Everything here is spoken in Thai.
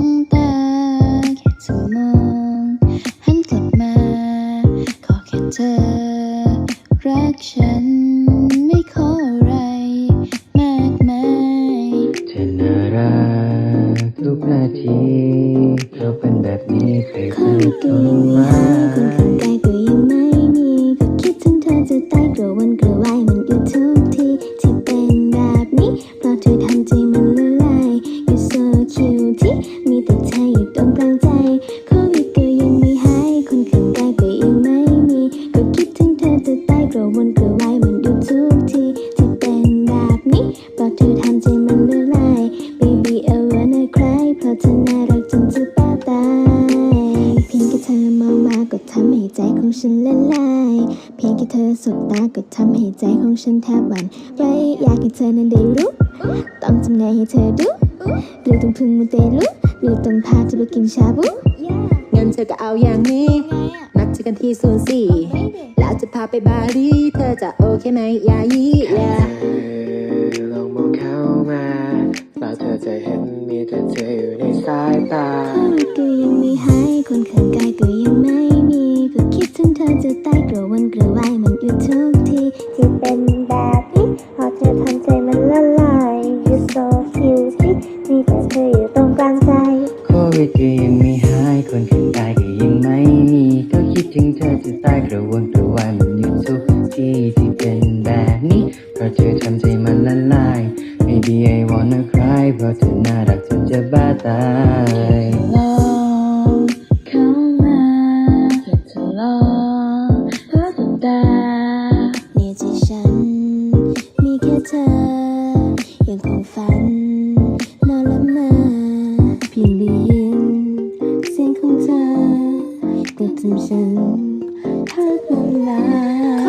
งตาแค่จะมองหันกลับมา ขอแค่เธอ รักฉันไม่ขออะไรมากมาเธอน่ารักทุกนาทีเราเป็นแบบนี้เคยคุ้นตัวไว้ มีแต่เธออยู่ตรงกลางใจโควิดก็ยังไม่หายคนข้างกายก็ยังไม่มี ก็คิดถึงเธอจะตายกลัวนกลัวายมันอยู่ทุกทีที่เป็นแบบนี้เพราะเธอทำใจมันละลาย Baby I wanna cry เพราะเธอน่ารักจนจะบ้าตายเพียงแค่เธอมองมาก็ทำให้ใจของฉันละลายเพียงแค่เธอสบตาก็ทำให้ใจของฉันแทบหวั่นไหวอยากให้เธอนั้นได้รู้ ต้องทำไงให้เธอดูหรือต้องพึ่งมูเตลู หรือต้องพาเธอไปกินชาบูเงินเธอก็เอาอย่างนี้ นัดเจอกันที่ศูนย์สี่แล้วจะพาไปบารีเธอจะโอเคไหมยายียาเธอลองมองเข้ามาแล้วเธอจะเห็นมีแต่เธออยู่ในสายตาโควิดก็ยังไม่หายคนข้างกายก็ยังไม่มี ก็คิดถึงเธอจะตายกลัววันกลัววายมันอยู่ทุกทีที่เป็นแบบ วิดก็ยังไม่หายคนข้างกายก็ยังไม่มีก็คิดถึงเธอจะตายกระวนกระวายมันอยู่ทุกที่ที่เป็นแบบนี้เพราะเธอทำใจมันละลาย Maybe I wanna cry เพราะเธอน่ารักจนจะบ้าตายลองเข้ามาแค่เธอลองเพื่อตัวตาในใจฉัน มีแค่เธอยังคงฝัน love.